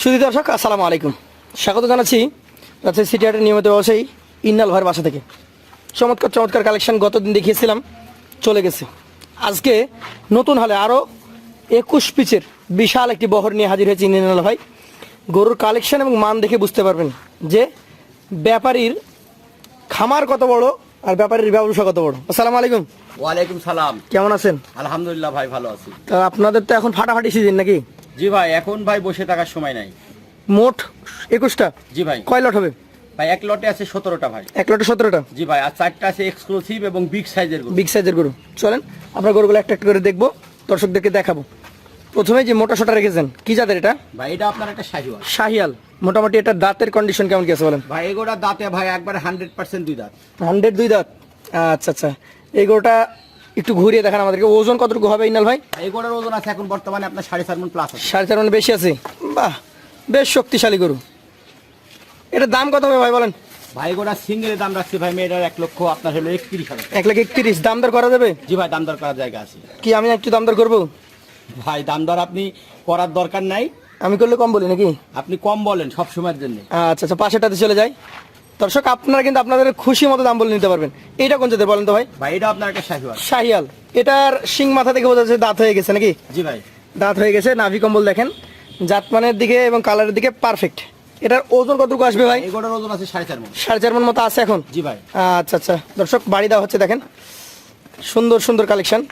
সুধী দর্শক আসসালামু আলাইকুম। স্বাগত জানাচ্ছি রাজশাহী সিটি হাটের নিয়মিত ব্যবসায়ী ইন্নাল ভাইয়ের বাসা থেকে। চমৎকার চমৎকার কালেকশন গতদিন দেখিয়েছিলাম চলে গেছে। আজকে নতুন হলে আরও একুশ পিচের বিশাল একটি বহর নিয়ে হাজির হয়েছে ইন্নাল ভাই। গরুর কালেকশন এবং মান দেখে বুঝতে পারবেন যে ব্যাপারীর খামার কত বড় আর ব্যাপারীর ব্যবসা কত বড়। আসসালামু আলাইকুম। ওয়ালাইকুম সালাম। কেমন আছেন? আলহামদুলিল্লাহ ভাই ভালো আছি। তা আপনাদের তো এখন ফাটাফাটি সিজন নাকি? জি ভাই এখন ভাই বসে থাকার সময় নাই। মোট একুশটা? জি ভাই। কয় লট হবে? ভাই এক লটে আছে সতেরোটা ভাই। এক লটে সতেরোটা? জি ভাই আর চারটা আছে এক্সক্লুসিভ এবং বিগ সাইজের গরু। বিগ সাইজের গরু। চলেন আপনার গরুগুলো একটা একটা করে দেখব দর্শকদেরকে দেখাবো। প্রথমে যে মোটা সোটা রেখেছেন কি জাতের এটা? ভাই এটা আপনার একটা শাহিওয়াল। শাহিয়াল। মোটামুটি এটা দাঁতের কন্ডিশন কেমন কি আছে বলেন? ভাই এগোটা দাঁতে ভাই একবার হান্ড্রেড পার্সেন্ট দুই দাঁত। হান্ড্রেড দুই দাঁত। আচ্ছা আচ্ছা। এই গরুটা একটু ঘুরিয়ে দেখান আমাদেরকে। ওজন কতটুকু হবে ইনাল ভাই? ভাই এগোটার ওজন আছে এখন বর্তমানে আপনার সাড়ে চার মন প্লাস আছে। সাড়ে চার মানে বেশি আছে? বাহ বেশ শক্তিশালী গরু। এটার দাম কত হবে ভাই বলেন? ভাই এগোটা সিঙ্গেলের দাম রাখছি ভাই মেয়েটার এক লক্ষ আপনার হলো একত্রিশ হাজার এক লাখ একত্রিশ দাম দর করা যাবে? জি ভাই দাম দর করার জায়গা আছে। কি আমি একটু দাম দর করব? ভাই দাম দর আপনি করার দরকার নাই। আমি করলে কম বলি নাকি? আপনি কম বলেন সব সময়ের জন্য। আচ্ছা আচ্ছা পাশেটাতে চলে যাই। দর্শক আপনারা কিন্তু আপনাদের খুশি মতো দাম বলে নিতে পারবেন। এটা কোন জাতের বলেন তো ভাই? ভাই এটা আপনার একটা শাহিওয়াল। শাহিয়াল এটার শিং মাথা থেকে বোঝা যাচ্ছে দাঁত হয়ে গেছে নাকি? জি ভাই। দাঁত হয়ে গেছে নাভি কম্বল দেখেন। জাতমানের দিকে এবং কালারের দিকে পারফেক্ট এটার ওজন কতটুকু আসবে ভাই? এগোটার ওজন আছে সাড়ে চার মন। সাড়ে চার মন মতো আছে এখন? জি ভাই। আচ্ছা আচ্ছা। দর্শক বাড়ি দেওয়া হচ্ছে দেখেন। সুন্দর সুন্দর কালেকশন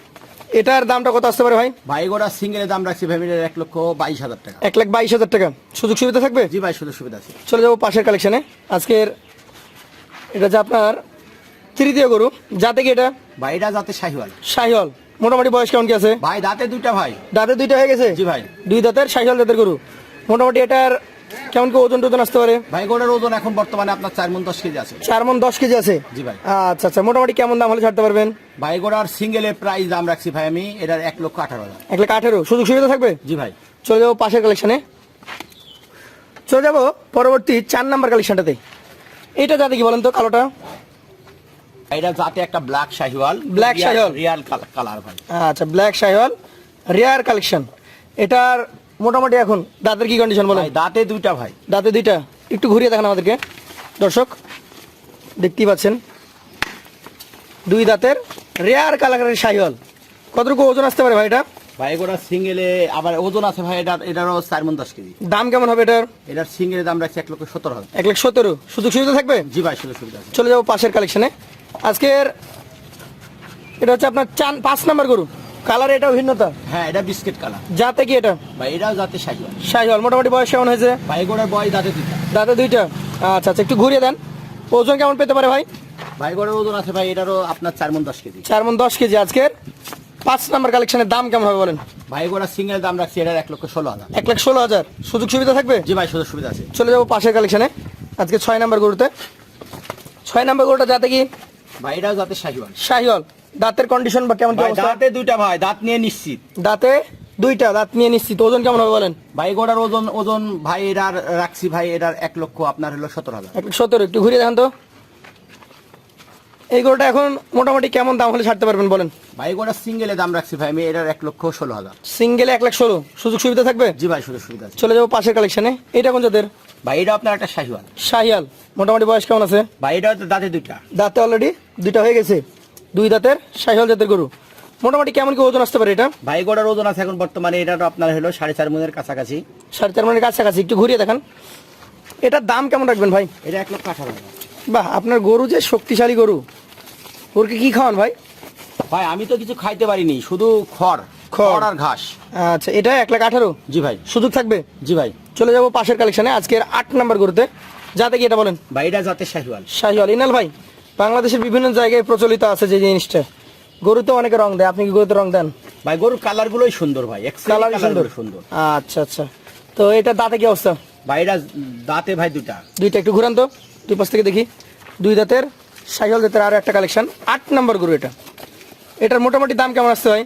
এটার দামটা কত আসতে পারে ভাই? ভাই গোড়া সিঙ্গেলের দাম রাখছি ফ্যামিলির এক লক্ষ বাইশ হাজার টাকা। এক লাখ বাইশ হাজার টাকা। সুযোগ সুবিধা থাকবে? জি ভাই সুযোগ সুবিধা আছে। চলে যাব পাশের কালেকশনে আজকের এটা যে আপনার তৃতীয় গরু। যাতে কি এটা? ভাই এটা যাতে শাহিওয়াল। শাহিওয়াল। মোটামুটি বয়স কেমন কি আছে? ভাই দাঁতে দুইটা ভাই। দাঁতে দুইটা হয়ে গেছে? জি ভাই। দুই দাঁতের শাহিওয়াল দাঁতের গরু। মোটামুটি এটার কেমন কি ওজন টোজন আসতে পারে? ভাই গোড়ার ওজন এখন বর্তমানে আপনার চার মন দশ কেজি আছে। চার মন দশ কেজি আছে? জি ভাই। আচ্ছা আচ্ছা মোটামুটি কেমন দাম হলে ছাড়তে পারবেন? ভাই গোড়ার সিঙ্গেলের প্রাইস দাম রাখছি ভাই আমি এটার এক লক্ষ আঠারো হাজার। এক লাখ আঠেরো সুযোগ সুবিধা থাকবে? জি ভাই। চলে যাব পাশের কালেকশনে চলে যাব পরবর্তী চার নাম্বার কালেকশনটাতে এটা যাতে কি বলেন তো কালোটা? এটা যাতে একটা black Sahiwal Black Sahiwal. Real colour ভাই আচ্ছা ব্ল্যাক শাহিওয়াল রেয়ার কালেকশন এটার মোটামুটি এখন দাঁতের কি কন্ডিশন বলেন? দাঁতে দুইটা ভাই। দাঁতে দুইটা। একটু ঘুরিয়ে দেখান আমাদেরকে। দর্শক দেখতেই পাচ্ছেন। দুই দাঁতের রেয়ার কালারের শাহিওয়াল। কতটুকু ওজন আসতে পারে ভাই এটা? ভাই গোড়া সিঙ্গেলে আবার ওজন আছে ভাই এটা এটারও চার মন দশ কেজি। দাম কেমন হবে এটার? এটার সিঙ্গেলের দাম রাখছি এক লক্ষ সত্তর হাজার। এক লাখ সতেরো সুযোগ সুবিধা থাকবে? জি ভাই সুযোগ সুবিধা আছে। চলে যাব পাশের কালেকশনে আজকের এটা হচ্ছে আপনার চান পাঁচ নাম্বার গরু। কালার এটাও ভিন্নতা। হ্যাঁ এটা বিস্কিট কালার যাতে কি এটা? ভাই এটাও যাতে শাহিওয়াল শাহিওয়াল মোটামুটি বয়স কেমন হয়েছে? ভাই গোড়ার বয়স দাঁতে দুইটা। দাঁতে দুইটা। আচ্ছা আচ্ছা একটু ঘুরিয়ে দেন। ওজন কেমন পেতে পারে ভাই? ভাই গোড়ার ওজন আছে ভাই এটারও আপনার চার মন দশ কেজি। চার মন দশ কেজি আজকের। পাঁচ নাম্বার কালেকশনের দাম কেমন হবে বলেন? ভাই গোড়া সিঙ্গেল দাম রাখছি এটার এক লক্ষ ষোলো হাজার। এক লাখ ষোলো হাজার। সুযোগ সুবিধা থাকবে? জি ভাই সুযোগ সুবিধা আছে। চলে যাব পাশের কালেকশনে আজকে ছয় নাম্বার গরুতে। ছয় নাম্বার গরুটা যাতে কি? ভাই এটাও যাতে শাহিওয়াল। শাহিওয়াল। দাঁতের কন্ডিশন বা কেমন দাঁতে দুইটা ভাই দাঁত নিয়ে নিশ্চিত। দাঁতে দুইটা দাঁত নিয়ে নিশ্চিত। ওজন কেমন হবে বলেন? ভাই গোড়ার ওজন ওজন ভাই এটার রাখছি ভাই এটার এক লক্ষ আপনার হলো সতেরো হাজার। এক সতেরো একটু ঘুরিয়ে দেখান তো। এই গরুটা এখন মোটামুটি কেমন দাম হলে ছাড়তে পারবেন বলেন? ভাই গোড়ার সিঙ্গেলে দাম রাখছি ভাই আমি এটার এক লক্ষ ষোলো হাজার। সিঙ্গেলে এক লাখ ষোলো। সুযোগ সুবিধা থাকবে? জি ভাই সুযোগ সুবিধা আছে। চলে যাব পাশের কালেকশনে এটা কোন জাতের? ভাই এটা আপনার একটা শাহিওয়াল। শাহিয়াল মোটামুটি বয়স কেমন আছে? ভাই এটা হচ্ছে দাঁতে দুইটা। দাঁতে অলরেডি দুইটা হয়ে গেছে। দুই দাঁতের শাহিয়াল জাতের গরু। মোটামুটি কেমন কি ওজন আসতে পারে এটা? ভাই গোড়ার ওজন আছে এখন বর্তমানে এটার আপনার হলো সাড়ে চার মনের কাছাকাছি। সাড়ে চার মনের কাছাকাছি। একটু ঘুরিয়ে দেখান। এটার দাম কেমন রাখবেন ভাই? এটা এক লক্ষ আঠারো হাজার। বাহ আপনার গরু যে শক্তিশালী গরু। ওরকে কি খাওয়ান ভাই? ভাই আমি তো কিছু খাইতে পারিনি শুধু খড় খড়। আর ঘাস। আচ্ছা এটা এক লাখ আঠারো? জি ভাই। সুযোগ থাকবে? জি ভাই। চলে যাব পাশের কালেকশনে আজকের আট নাম্বার গরুতে। যাতে কি এটা বলেন? ভাই এটা যাতে শাহিওয়াল। শাহিওয়াল। ইনাল ভাই বাংলাদেশের বিভিন্ন জায়গায় প্রচলিত আছে যে জিনিসটা। গরুতে অনেকে রং দেয় আপনি কি গরুতে রং দেন? ভাই গরুর কালার গুলোই সুন্দর ভাই কালার সুন্দর। সুন্দর। আচ্ছা আচ্ছা। তো এটা দাঁতে কি অবস্থা? ভাই এটা দাঁতে ভাই দুটা দুইটা একটু ঘুরান তো। দুই পাশ থেকে দেখি। দুই দাঁতের। সাইকেল দাঁতের আরও একটা কালেকশন আট নম্বর গরু এটা। এটার মোটামুটি দাম কেমন আসছে ভাই?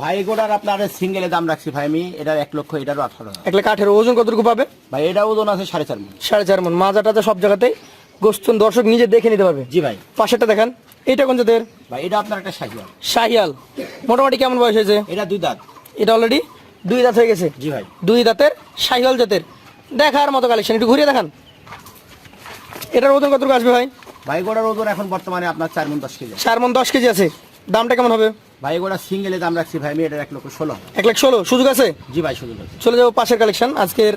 ভাই গোড়ার আপনার সিঙ্গেলে দাম রাখছি ভাই আমি এটার এক লক্ষ এটারও আঠারো এক লাখ আঠেরো ওজন কতটুকু পাবে? ভাই এটা ওজন আছে সাড়ে চার মন। সাড়ে চার মন। মাজা টাজা সব জায়গাতেই গোস্তুন দর্শক নিজে দেখে নিতে পারবে। জি ভাই। পাশেরটা দেখান এইটা কোন জাতের? ভাই এটা আপনার একটা শাহিওয়াল শাহিয়াল মোটামুটি কেমন বয়স হয়েছে? এটা দুই দাঁত। এটা অলরেডি দুই দাঁত হয়ে গেছে? জি ভাই। দুই দাঁতের শাহিয়াল জাতের। দেখার মতো কালেকশন একটু ঘুরিয়ে দেখান। এটার ওজন কতটুকু আসবে ভাই? ভাই গোড়ার ওজন এখন বর্তমানে আপনার চার মন দশ কেজি। চার মন দশ কেজি আছে। দামটা কেমন হবে? ভাই গোড়া সিঙ্গেলে দাম রাখছি ভাই আমি এটার এক লক্ষ ষোলো। এক লাখ ষোলো সুযোগ আছে? জি ভাই শুধু বলছি। চলে যাব পাশের কালেকশন। আজকের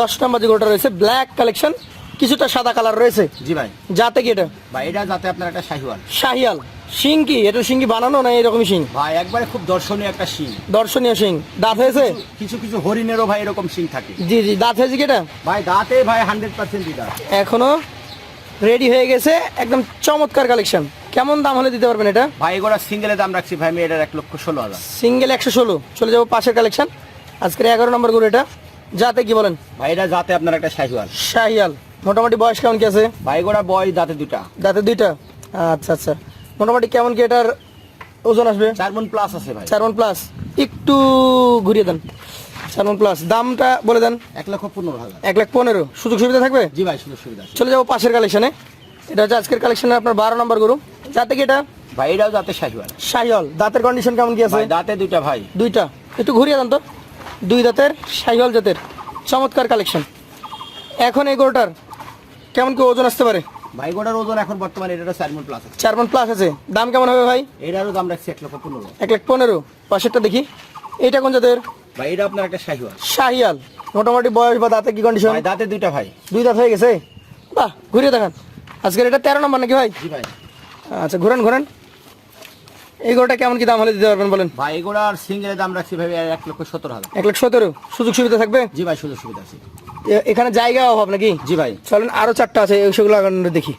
দশ নম্বর যে গরুটা রয়েছে ব্ল্যাক কালেকশন। কিছুটা সাদা কালার রয়েছে। জি ভাই। যাতে কি এটা? ভাই এটা যাতে আপনার একটা শাহিওয়াল। শাহিয়াল শিং কি? এটা শিং কি বানানো না এরকমই শিং? ভাই একবারে খুব দর্শনীয় একটা শিং। দর্শনীয় শিং। দাঁত হয়েছে? কিছু কিছু হরিণেরও ভাই এরকম শিং থাকে। জি জি দাঁত হয়েছে কি এটা? ভাই দাঁতে ভাই হান্ড্রেড পার্সেন্ট দাঁত। এখনও রেডি হয়ে গেছে একদম চমৎকার কালেকশন কেমন দাম হলে দিতে পারবেন এটা? ভাই গোড়া সিঙ্গেলে দাম রাখছি। ভাই আমি এটার এক লক্ষ ষোলো হাজার। সিঙ্গেল একশো ষোলো। চলে যাব পাশের কালেকশন আজকের এগারো নম্বর গরু এটা। যাতে কি বলেন? ভাই এটা যাতে আপনার একটা শাহিওয়াল। শাহিয়াল মোটামুটি বয়স কেমন কি আছে? ভাই গোড়া বয় দাঁতে দুটা। দাঁতে দুইটা? আচ্ছা আচ্ছা। মোটামুটি কেমন কি এটার ওজন আসবে? চার মন প্লাস আছে ভাই। চার মন প্লাস একটু ঘুরিয়ে দেন। মন প্লাস দামটা বলে দেন। এক লক্ষ পনেরো হাজার। এক লাখ পনেরো। সুযোগ সুবিধা থাকবে? জি ভাই সুযোগ সুবিধা চলে যাব পাশের কালেকশনে এটা হচ্ছে আজকের কালেকশনে আপনার বারো নম্বর গরু। যাতে কি এটা? ভাই এটাও যাতে শাহিওয়াল। শাহিয়াল দাঁতের কন্ডিশন কেমন কি আছে? দাঁতে দুইটা ভাই। দুইটা। একটু ঘুরিয়ে দেন তো। দুই দাঁতের শাহিওয়াল জাতের। চমৎকার কালেকশন এখন এই গরুটার কেমন কি ওজন আসতে পারে? ভাই গোড়ার ওজন এখন বর্তমানে এটারও চার মন প্লাস আছে। চার মন প্লাস আছে। দাম কেমন হবে ভাই? এটারও দাম রাখছি এক লক্ষ পনেরো। এক লাখ পনেরো। পাশেরটা দেখি। এইটা কোন জাতের? ভাই এটা আপনার একটা শাহিওয়াল। শাহিয়াল মোটামুটি বয়স বা দাঁতে কি কন্ডিশন ভাই দাঁতে দুইটা ভাই। দুই দাঁত হয়ে গেছে? বাহ ঘুরিয়ে দেখান। আজকের এটা তেরো নম্বর নাকি ভাই? জি ভাই। আচ্ছা ঘুরেন ঘুরেন। এই গরুটা কেমন কি দাম হলে দিতে পারবেন বলেন? ভাই এগুলার সিঙ্গেলের দাম রাখছি ভাই এক লক্ষ সত্তর হাজার। এক লাখ সতেরো সুযোগ সুবিধা থাকবে? জি ভাই সুযোগ সুবিধা আছে। এ- এখানে জায়গা অভাব নাকি? জি ভাই। চলেন আরও চারটা আছে সেগুলো দেখি।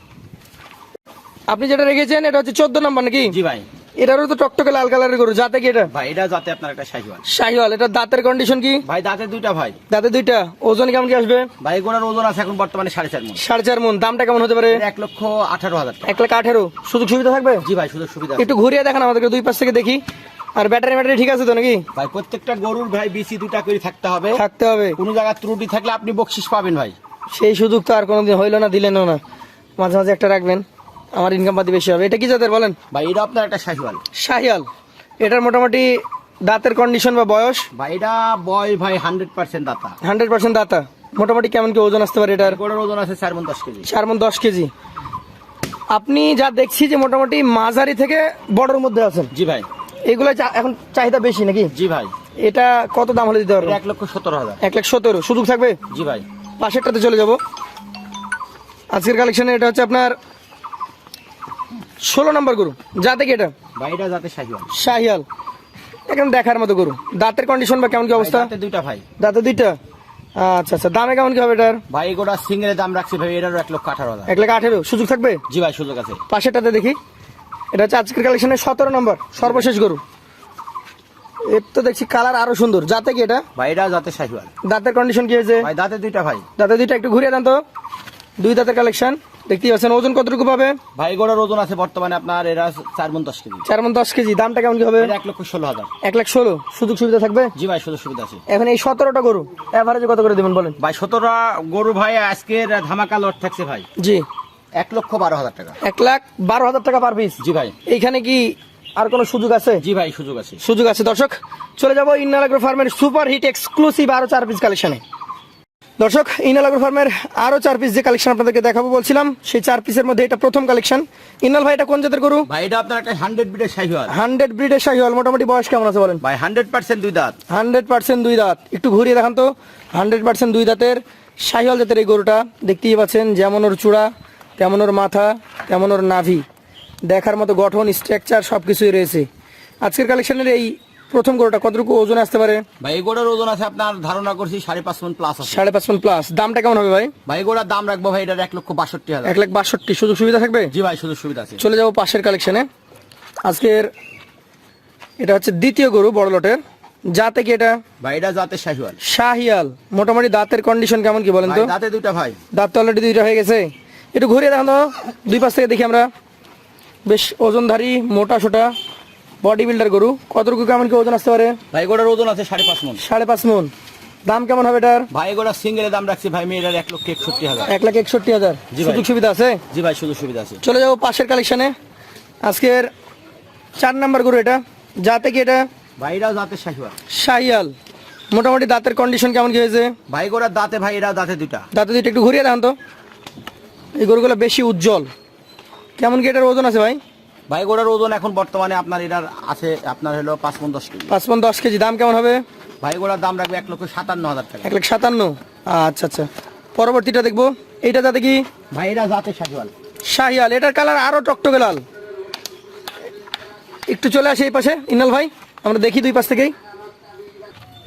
আপনি যেটা রেখেছেন এটা হচ্ছে চোদ্দ নম্বর নাকি? জি ভাই। এটারও তো টকটকে লাল কালারের গরু যাতে কি এটা? ভাই এটা যাতে আপনার একটা শাহিওয়াল। শাহিওয়াল এটা দাঁতের কন্ডিশন কি? ভাই দাঁতে দুইটা ভাই। দাঁতে দুইটা ওজন কেমন কি আসবে? ভাই এগুলার ওজন আছে এখন বর্তমানে সাড়ে চার মন। সাড়ে চার মন দামটা কেমন হতে পারে? এক লক্ষ আঠারো হাজার এক লাখ আঠেরো সুযোগ সুবিধা থাকবে? জি ভাই সুযোগ সুবিধা একটু ঘুরিয়ে দেখান আমাদেরকে দুই পাশ থেকে দেখি। আর ব্যাটারি ব্যাটারি ঠিক আছে তো নাকি? ভাই প্রত্যেকটা গরুর ভাই বিসি দুটা করে থাকতে হবে। থাকতে হবে। কোনো জায়গায় ত্রুটি থাকলে আপনি বকশিস পাবেন ভাই। সেই সুযোগ তো আর কোনোদিন হইল না দিলেনও না। মাঝে মাঝে একটা রাখবেন। আমার ইনকাম পাতি বেশি হবে। এটা কি জাতের বলেন? ভাই এটা আপনার একটা শাহিওয়াল। শাহিয়াল এটার মোটামুটি দাঁতের কন্ডিশন বা বয়স? ভাই এটা বয় ভাই হান্ড্রেড পার্সেন্ট দাতা। হান্ড্রেড পার্সেন্ট দাঁতা। মোটামুটি কেমন কি ওজন আসতে পারে এটার? গরুর ওজন আছে চার মন দশ কেজি। চার মন দশ কেজি। আপনি যা দেখছি যে মোটামুটি মাঝারি থেকে বড়র মধ্যে আছেন। জি ভাই। এগুলো এখন চাহিদা বেশি নাকি? জি ভাই। এটা কত দাম হলে দিতে এটা পারবেন এক লক্ষ সতেরো হাজার। এক লাখ সতেরো সুযোগ থাকবে? জি ভাই। পাশেরটাতে চলে যাব। আজকের কালেকশনে এটা হচ্ছে আপনার ষোলো নম্বর গরু। যাতে কি এটা? ভাই এটা যাতে শাহিওয়াল। শাহিয়াল এখানে দেখার মতো গরু। দাঁতের কন্ডিশন বা কেমন কি অবস্থা? দুইটা ভাই। দাঁতে দুইটা? আচ্ছা আচ্ছা। দামে কেমন কি হবে এটার? ভাই সিঙ্গেলের দাম রাখছি ভাই এটারও এক লক্ষ আঠারো হাজার। এক লাখ আঠেরো। সুযোগ থাকবে? জি ভাই সুযোগ আছে। পাশেরটাতে দেখি। এটা হচ্ছে আজকের কালেকশনের সতেরো নম্বর। সর্বশেষ গরু। এর তো দেখছি কালার আরও সুন্দর। যাতে কি এটা? ভাই এটা যাতে শাহিওয়াল। দাঁতের কন্ডিশন কি হয়েছে? ভাই দাঁতে দুইটা ভাই। দাঁতে দুইটা একটু ঘুরিয়ে দেন তো। দুই দাঁতের কালেকশন দেখতেই পাচ্ছেন ওজন কতটুকু পাবে? ভাই গোড়ার ওজন আছে বর্তমানে আপনার এরা চার মন দশ কেজি। চার মন দশ কেজি দামটা কেমন কি হবে? এক লক্ষ ষোলো হাজার। এক লাখ ষোলো সুযোগ সুবিধা থাকবে? জি ভাই সুযোগ সুবিধা আছে। এখন এই সতেরোটা গরু এভারেজে কত করে দেবেন বলেন? ভাই সতেরোটা গরু ভাই আজকের ধামাকা লট থাকছে ভাই। জি। এক লক্ষ বারো হাজার টাকা। এক লাখ বারো হাজার টাকা পার পিস জি ভাই। এইখানে কি আর কোনো সুযোগ আছে? জি ভাই সুযোগ আছে। সুযোগ আছে দর্শক। চলে যাব ইন্নালাগ্রো ফার্মের সুপার হিট এক্সক্লুসিভ আরও চার পিস কালেকশনে দর্শক ইনালাগ্রো ফার্মের আরও চার পিস যে কালেকশন আপনাদেরকে দেখাবো বলছিলাম সেই চার পিসের মধ্যে এটা প্রথম কালেকশন ইনাল ভাই এটা কোন জাতের গরু? ভাই এটা আপনার একটা হান্ড্রেড ব্রিডের শাহিওয়াল। হান্ড্রেড ব্রিডের শাহিওয়াল। মোটামুটি বয়স কেমন আছে বলেন? ভাই হান্ড্রেড পার্সেন্ট দুই দাঁত। হান্ড্রেড পার্সেন্ট দুই দাঁত। একটু ঘুরিয়ে দেখান তো। হান্ড্রেড পার্সেন্ট দুই দাঁতের শাহিওয়াল জাতের এই গরুটা। দেখতেই পাচ্ছেন যেমন ওর চূড়া তেমন ওর মাথা তেমন ওর নাভি। দেখার মতো গঠন স্ট্রাকচার সব কিছুই রয়েছে। আজকের কালেকশনের এই প্রথম গরুটা কতটুকু ওজন আসতে পারে? ভাই এই গোড়ার ওজন আছে আপনার ধারণা করছি সাড়ে পাঁচ মন প্লাস আছে। সাড়ে পাঁচ মন প্লাস দামটা কেমন হবে ভাই? ভাই গোড়ার দাম রাখব ভাই এটার এক লক্ষ বাষট্টি হাজার। এক লাখ বাষট্টি। সুযোগ সুবিধা থাকবে? জি ভাই সুযোগ সুবিধা আছে। চলে যাব পাশের কালেকশনে আজকের এটা হচ্ছে দ্বিতীয় গরু বড় লটের। যাতে কি এটা? ভাই এটা যাতে শাহিওয়াল। শাহিয়াল। মোটামুটি দাঁতের কন্ডিশন কেমন কি বলেন তো? দাঁতে দুইটা ভাই। দাঁত তো অলরেডি দুইটা হয়ে গেছে। একটু ঘুরিয়ে দেখান দুই পাশ থেকে দেখি আমরা। বেশ ওজনধারী মোটা সোটা। বডি বিল্ডার গরু কতটুকু কেমন কি ওজন আসতে পারে? ভাই গোড়ার ওজন আছে সাড়ে পাঁচ মন। সাড়ে পাঁচ মন। দাম কেমন হবে এটার? ভাই গোড়া সিঙ্গেলের দাম রাখছি ভাই মেয়েটার এক লক্ষ একষট্টি হাজার। এক লাখ একষট্টি হাজার। সুযোগ সুবিধা আছে? জি ভাই সুযোগ সুবিধা আছে। চলে যাব পাশের কালেকশনে আজকের চার নাম্বার গরু এটা। যাতে কি এটা? ভাই এটাও যাতে শাহিওয়াল। শাহিয়াল মোটামুটি দাঁতের কন্ডিশন কেমন কি হয়েছে? ভাই গোড়ার দাঁতে ভাই এরা দাঁতে দুটা দাঁতে দুইটা একটু ঘুরিয়ে দেখান তো। এই গরুগুলো বেশি উজ্জ্বল। কেমন কি এটার ওজন আছে ভাই? ভাই গোড়ার ওজন এখন বর্তমানে আপনার এটার আছে আপনার হলো পাঁচ দশ কেজি। পাঁচ পন দশ কেজি দাম কেমন হবে? ভাই গোড়ার দাম রাখবে এক লক্ষ সাতান্ন হাজার টাকা। এক লক্ষ সাতান্ন? আচ্ছা আচ্ছা। পরবর্তীটা দেখব। এইটা যাতে কি? ভাই এরা জাতে শাহিওয়াল। শাহিয়াল এটার কালার আরও টকটকে লাল। একটু চলে আসে এই পাশে। ইনাল ভাই আমরা দেখি দুই পাশ থেকেই।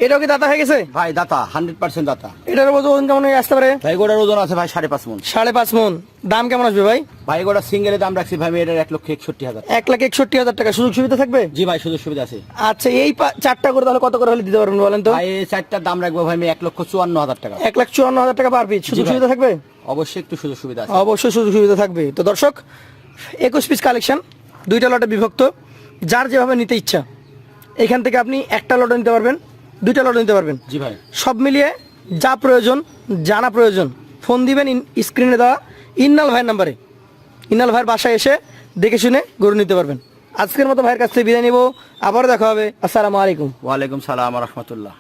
এটাও কি দাতা হয়ে গেছে? ভাই দাতা হান্ড্রেড পার্সেন্ট দাতা। এটার ওজন কেমন আসতে পারে? ভাই গোড়ার ওজন আছে ভাই সাড়ে পাঁচ মন। সাড়ে পাঁচ মন। দাম কেমন আসবে ভাই? ভাই গোড়ার সিঙ্গেলের দাম রাখছি ভাই এটার এক লক্ষ একষট্টি হাজার। এক লাখ একষট্টি হাজার টাকা। সুযোগ সুবিধা থাকবে? জি ভাই সুযোগ সুবিধা আছে। আচ্ছা এই চারটা করে তাহলে কত করে হলে দিতে পারবেন বলেন তো? ভাই এই চারটার দাম রাখব ভাই আমি এক লক্ষ চুয়ান্ন হাজার টাকা। এক লাখ চুয়ান্ন হাজার টাকা পার পিস সুযোগ সুবিধা থাকবে? অবশ্যই একটু সুযোগ সুবিধা আছে। অবশ্যই সুযোগ সুবিধা থাকবে। তো দর্শক একুশ পিস কালেকশন দুইটা লটে বিভক্ত। যার যেভাবে নিতে ইচ্ছা এখান থেকে আপনি একটা লটে নিতে পারবেন। দুইটা লটে নিতে পারবেন। জি ভাই। সব মিলিয়ে যা প্রয়োজন জানা প্রয়োজন ফোন দিবেন স্ক্রিনে দেওয়া ইন্নাল ভাইয়ের নাম্বারে। ইন্নাল ভাইয়ের বাসায় এসে দেখে শুনে গরু নিতে পারবেন। আজকের মতো ভাইয়ের কাছ থেকে বিদায় নিব। আবার দেখা হবে। আসসালামু আলাইকুম। ওয়ালাইকুম সালাম রহমতুল্লাহ।